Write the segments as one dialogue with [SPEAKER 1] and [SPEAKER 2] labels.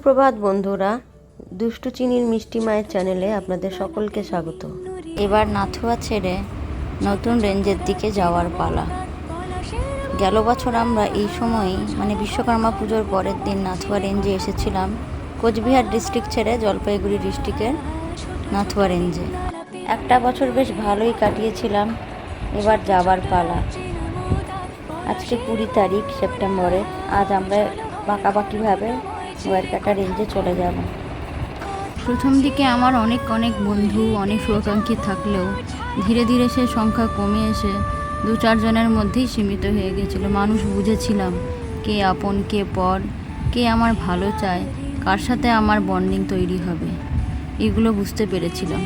[SPEAKER 1] সুপ্রভাত বন্ধুরা, দুষ্টু চিনির মিষ্টি মায়ের চ্যানেলে আপনাদের সকলকে স্বাগত।
[SPEAKER 2] এবার নাথুয়া ছেড়ে নতুন রেঞ্জের দিকে যাওয়ার পালা। গেল বছর আমরা এই সময়ই মানে বিশ্বকর্মা পুজোর পরের দিন নাথুয়া রেঞ্জে এসেছিলাম, কোচবিহার ডিস্ট্রিক্ট ছেড়ে জলপাইগুড়ি ডিস্ট্রিক্টের নাথুয়া রেঞ্জে। একটা বছর বেশ ভালোই কাটিয়েছিলাম, এবার যাবার পালা। আজকে কুড়ি তারিখ সেপ্টেম্বরে, আজ আমরা পাকাপাকিভাবে ওয়ারকাটা রেঞ্জে চলে যাব। প্রথম দিকে আমার অনেক অনেক বন্ধু অনেক শুভাকাঙ্ক্ষী থাকলেও ধীরে ধীরে সে সংখ্যা কমে এসে দু চারজনের মধ্যেই সীমিত হয়ে গেছিল। মানুষ বুঝেছিলাম কে আপন কে পর কে আমার ভালো চায় কার সাথে আমার বন্ডিং তৈরি হবে। এগুলো বুঝতে পেরেছিলাম।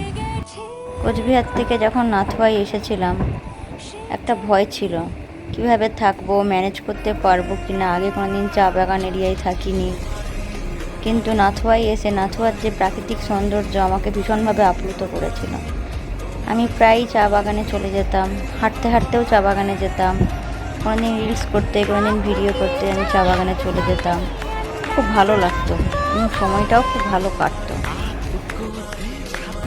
[SPEAKER 2] কোচবিহার থেকে যখন নাথুয়াই এসেছিলাম একটা ভয় ছিল কীভাবে থাকব ম্যানেজ করতে পারব কি না আগে কোনোদিন চা বাগান এরিয়ায় থাকিনি। কিন্তু নাথুয়াই এসে নাথুয়ার যে প্রাকৃতিক সৌন্দর্য আমাকে ভীষণভাবে আপ্লুত করেছিল। আমি প্রায়ই চা বাগানে চলে যেতাম, হাঁটতে হাঁটতেও চা বাগানে যেতাম। কোনোদিন রিলস করতে, কোনোদিন ভিডিও করতে আমি চা বাগানে চলে যেতাম। খুব ভালো লাগতো এবং সময়টাও খুব ভালো কাটতো।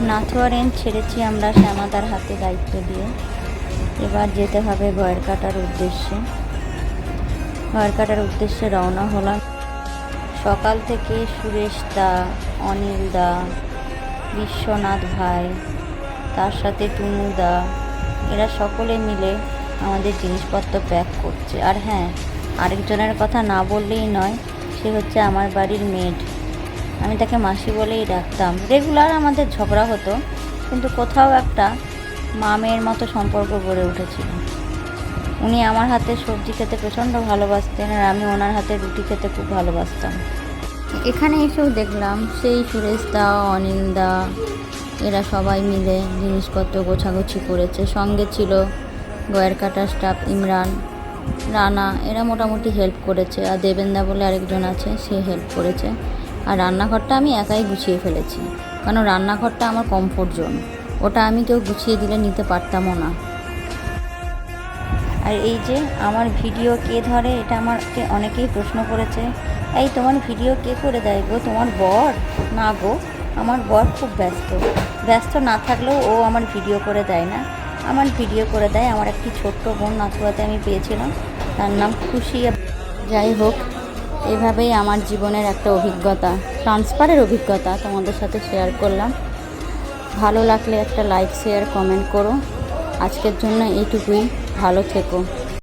[SPEAKER 2] নাথুয়া রেঞ্জ ছেড়েছি আমরা শ্যামাদার হাতে দায়িত্ব দিয়ে। এবার যেতে হবে গয়ের কাটার উদ্দেশ্যে। গয়ের কাটার উদ্দেশ্যে রওনা হলাম। সকাল থেকে সুরেশ দা, অনিল দা, বিশ্বনাথ ভাই, তার সাথে টুনু দা, এরা সকলে মিলে আমাদের জিনিসপত্র প্যাক করছে। আর হ্যাঁ আরেকজনের কথা না বললেই নয়, সে হচ্ছে আমার বাড়ির মেড। আমি তাকে মাসি বলেই ডাকতাম। রেগুলার আমাদের ঝগড়া হতো, কিন্তু কোথাও একটা মা মেয়ের মতো সম্পর্ক গড়ে উঠেছিল। উনি আমার হাতে সবজি খেতে প্রচণ্ড ভালোবাসতেন আর আমি ওনার হাতে রুটি খেতে খুব ভালোবাসতাম। এখানে এসেও দেখলাম সেই সুরেশ দা অনিল দা এরা সবাই মিলে জিনিসপত্র গোছাগুছি করেছে। সঙ্গে ছিল গয়ের কাটার স্টাফ ইমরান, রানা, এরা মোটামুটি হেল্প করেছে। আর দেবেন্দা বলে আরেকজন আছে, সে হেল্প করেছে। আর রান্নাঘরটা আমি একাই গুছিয়ে ফেলেছি। কারণ রান্নাঘরটা আমার কমফোর্ট জোন ওটা আমি কেউ গুছিয়ে দিলে নিতে পারতামও না। আর এই যে আমার ভিডিও কে ধরে, এটা আমাকে অনেকেই প্রশ্ন করেছে, এই তোমার ভিডিও কে করে দেয় গো? তোমার বর? না গো, আমার বর খুব ব্যস্ত। ব্যস্ত না থাকলেও ও আমার ভিডিও করে দেয় না। আমার ভিডিও করে দেয় আমার একটি ছোট্ট বোন নাথুয়াতে আমি পেয়েছিলাম। তার নাম খুশি যাই হোক, এভাবেই আমার জীবনের একটা অভিজ্ঞতা, ট্রান্সফারের অভিজ্ঞতা তোমাদের সাথে শেয়ার করলাম। ভালো লাগলে একটা লাইক, শেয়ার, কমেন্ট করো। আজকের জন্য এইটুকুই। ভালো থেকো।